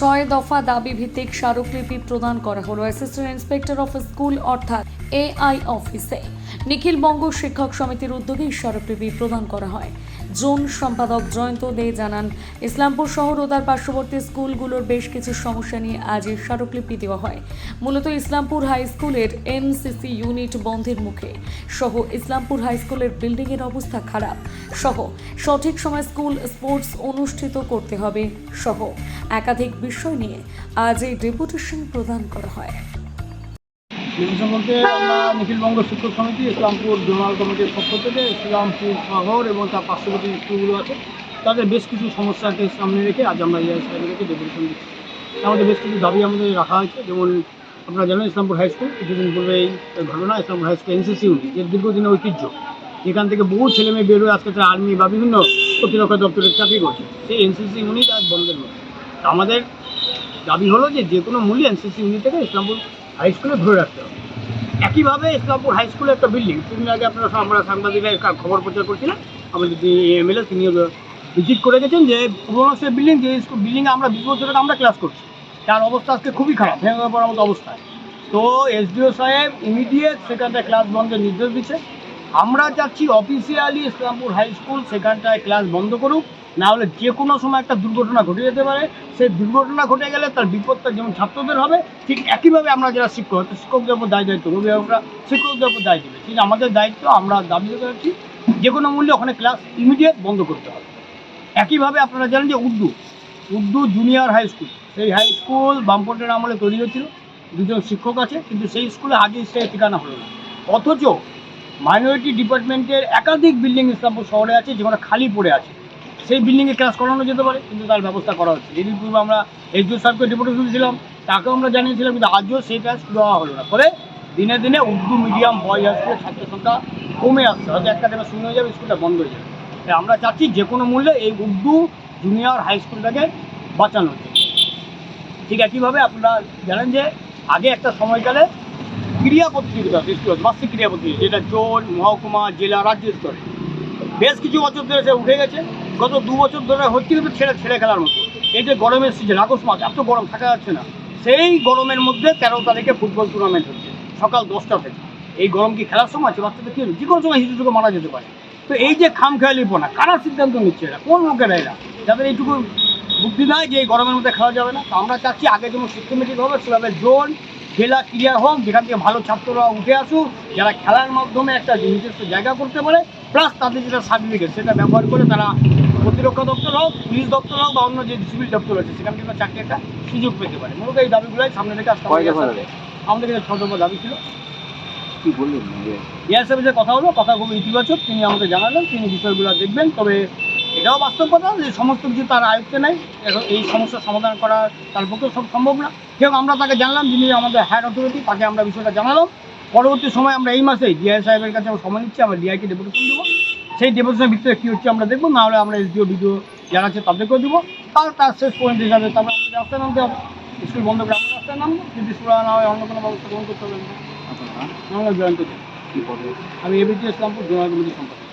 ছয় দফা দাবি ভিত্তিক স্মারকলিপি প্রদান করা হলো অ্যাসিস্ট্যান্ট ইন্সপেক্টর অফ স্কুল অর্থাৎ এআই অফিসে নিখিল বঙ্গ শিক্ষক সমিতির উদ্যোগে স্মারকলিপি প্রদান করা হয়। জোন সম্পাদক জয়ন্ত দে জানান, ইসলামপুর শহর ও তার পার্শ্ববর্তী স্কুলগুলোর বেশ কিছু সমস্যা নিয়ে আজ এই স্মারকলিপি দেওয়া হয়। মূলত ইসলামপুর হাই স্কুলের এনসিসি ইউনিট বন্ধের মুখে। সহ ইসলামপুর হাই স্কুলের বিল্ডিংয়ের অবস্থা খারাপ। সহ সঠিক সময় স্কুল স্পোর্টস অনুষ্ঠিত করতে হবে। সহ একাধিক বিষয় নিয়ে আজ এই ডেপুটেশন প্রদান করা হয়। ডিভিশন বলতে আমরা নিখিলবঙ্গ শিক্ষক সমিতি, ইসলামপুর জোনাল কমিটির পক্ষ থেকে ইসলামপুর শহর এবং তার পার্শ্ববর্তী স্কুলগুলো আছে, তাদের বেশ কিছু সমস্যাকে সামনে রেখে আজ আমরা ইয়ে সাহেবকে ডেপুটেশন দিচ্ছি। আমাদের বেশ কিছু দাবি আমাদের রাখা হয়েছে, যেমন আপনারা জানেন ইসলামপুর হাই স্কুল, কিছুদিন পূর্বে এই ঘটনা ইসলামপুর হাই স্কুল, এনসিসি এর দীর্ঘদিনের ঐতিহ্য। যেখান থেকে বহু ছেলে মেয়ে বেরোয় আজকে তারা আর্মি বা বিভিন্ন প্রতিরক্ষা দপ্তরের চাকরি করছে। সেই এনসিসি ইউনিট আজ বন্ধের মধ্যে। আমাদের দাবি হলো যে যে কোনো মূল্যে এনসিসি ইউনিট থেকে ইসলামপুর হাই স্কুলে ধরে রাখতে হবে। একইভাবে ইসলামপুর হাই স্কুলের একটা বিল্ডিং কিছুদিন আগে আপনারা আমরা সাংবাদিকরা খবর প্রচার করছিলাম আমাদের যে এমএলএ তিনি ভিজিট করে গেছেন যে পুরোনো সে বিল্ডিং যে বিল্ডিংয়ে আমরা বিশ বছর আমরা ক্লাস করছি, তার অবস্থা আজকে খুবই খারাপ, ভেঙে পড়ার মতো অবস্থায় তো এসডিও সাহেব ইমিডিয়েট সেখানটায় ক্লাস বন্ধের নির্দেশ দিচ্ছে। আমরা চাচ্ছি অফিসিয়ালি ইসলামপুর হাই স্কুল সেখানটায় ক্লাস বন্ধ করুক। না হলে যে কোনো সময় একটা দুর্ঘটনা ঘটে যেতে পারে। সেই দুর্ঘটনা ঘটে গেলে তার বিপদটা যেমন ছাত্রদের হবে, ঠিক একইভাবে আমরা যারা শিক্ষক শিক্ষকদের উপর দায় দায়িত্ব, অভিভাবকরা শিক্ষকদের উপর দায় দেবে। ঠিক আমাদের দায়িত্ব, আমরা দাবি করছি যে কোনো মূল্যে ওখানে ক্লাস ইমিডিয়েট বন্ধ করতে হবে। একইভাবে আপনারা জানেন যে Urdu Urdu junior high school সেই হাই স্কুল বামপন্টের আমলে তৈরি হয়েছিল। দুজন শিক্ষক আছে, কিন্তু সেই স্কুলে আগে সে ঠিকানা হলো না। অথচ মাইনরিটি ডিপার্টমেন্টের একাধিক বিল্ডিং ইসলামপুর শহরে আছে যেগুলো খালি পড়ে আছে। সেই বিল্ডিংয়ে ক্লাস করানো যেতে পারে, কিন্তু তার ব্যবস্থা করা হচ্ছে। যেদিন পূর্বে আমরা এইচডিও সাহেবকে ডেপুটেশন দিয়েছিলাম, তাকেও আমরা জানিয়েছিলাম, কিন্তু আজও সেই কাজ দেওয়া হলো না। ফলে দিনে দিনে উর্দু মিডিয়াম বয় স্কুলের ছাত্র সংখ্যা কমে আসছে। হয়তো একটা দেবে শূন্য হয়ে যাবে, স্কুলটা বন্ধ হয়ে যাবে। আমরা চাচ্ছি যে কোনো মূল্যে এই উর্দু জুনিয়র হাই স্কুলটাকে বাঁচানো ঠিক একইভাবে আপনারা জানেন যে আগে একটা সময়কালে ক্রিয়া প্রতিযোগিতা হতো, বার্ষিক ক্রিয়া প্রতিযোগিতা যেটা জোন মহকুমা, জেলা, রাজ্য স্তরে। বেশ কিছু বছর ধরে সে উঠে গেছে। গত দু বছর ধরে হচ্ছে কিন্তু ছেড়ে ছেড়ে খেলার মতো। এই যে গরমের সিজন আগস্ট মাস, এত গরম, থাকা যাচ্ছে না। সেই গরমের মধ্যে তেরো তারিখে ফুটবল টুর্নামেন্ট হচ্ছে, সকাল দশটা থেকে। এই গরম কি খেলার সময় আছে? বাচ্চাদের কি যে কোনো সময় হিসুটুকু মারা যেতে পারে। তো এই যে খাম খেয়ালিপনা কারা সিদ্ধান্ত নিচ্ছে এরা? কোন লোকেরা এরা? যাদের এইটুকু বুদ্ধি নাই যে এই গরমের মধ্যে খেলা যাবে না, তো আমরা চাচ্ছি আগে যেমন সিস্টেমেটিক হবে, সেভাবে জোন খেলা ক্রিয়া হোক, যেখান থেকে ভালো ছাত্ররা উঠে আসুক, যারা খেলার মাধ্যমে একটা নিজস্ব জায়গা করতে পারে প্লাস তাদের যেটা সার্টিফিকেট সেটা ব্যবহার করে তারা প্রতিরক্ষা দপ্তর হোক পুলিশ দপ্তর হোক বা অন্য যে সিভিল দপ্তর আছে সেখান থেকে চাকরি একটা সুযোগ পেতে পারে। মূলত এই দাবিগুলোই সামনে রেখে আসতে দফা আমাদের কাছে ছ দফা দাবি ছিল। কি বললেন? যে কথা হলো কথা খুব ইতিবাচক। তিনি আমাকে জানালেন তিনি বিষয়গুলো দেখবেন। তবে এটাও বাস্তব কথা যে সমস্ত কিছু তার আয়ত্তে নেই। এখন এই সমস্যার সমাধান করা তার পক্ষে সব সম্ভব না। কেউ আমরা তাকে জানলাম যিনি আমাদের হায়ার অথরিটি তাকে আমরা বিষয়টা জানালাম। পরবর্তী সময় আমরা এই মাসে ডিআই সাহেবের কাছে আমরা সময় নিচ্ছি আমরা ডিআইকে ডেপুটেশন দেবো। সেই ডেপুটেশনের ভিতরে কী হচ্ছে আমরা দেখব না হলে আমরা এসডিও ভিডিও যারা আছে তাদেরকেও দেবো। তার তার শেষ পয়েন্ট হিসাবে তারপরে আমাদের রাস্তায় নামতে হবে। স্কুল বন্ধ করে আমরা রাস্তায় নামবো। যদি স্কুল না হয় অন্য কোনো ব্যবস্থা গ্রহণ করতে হবে আমরা জয়ন্ত আমি এবিটি ইসলামপুর জোনাল কমিটির সম্পাদক।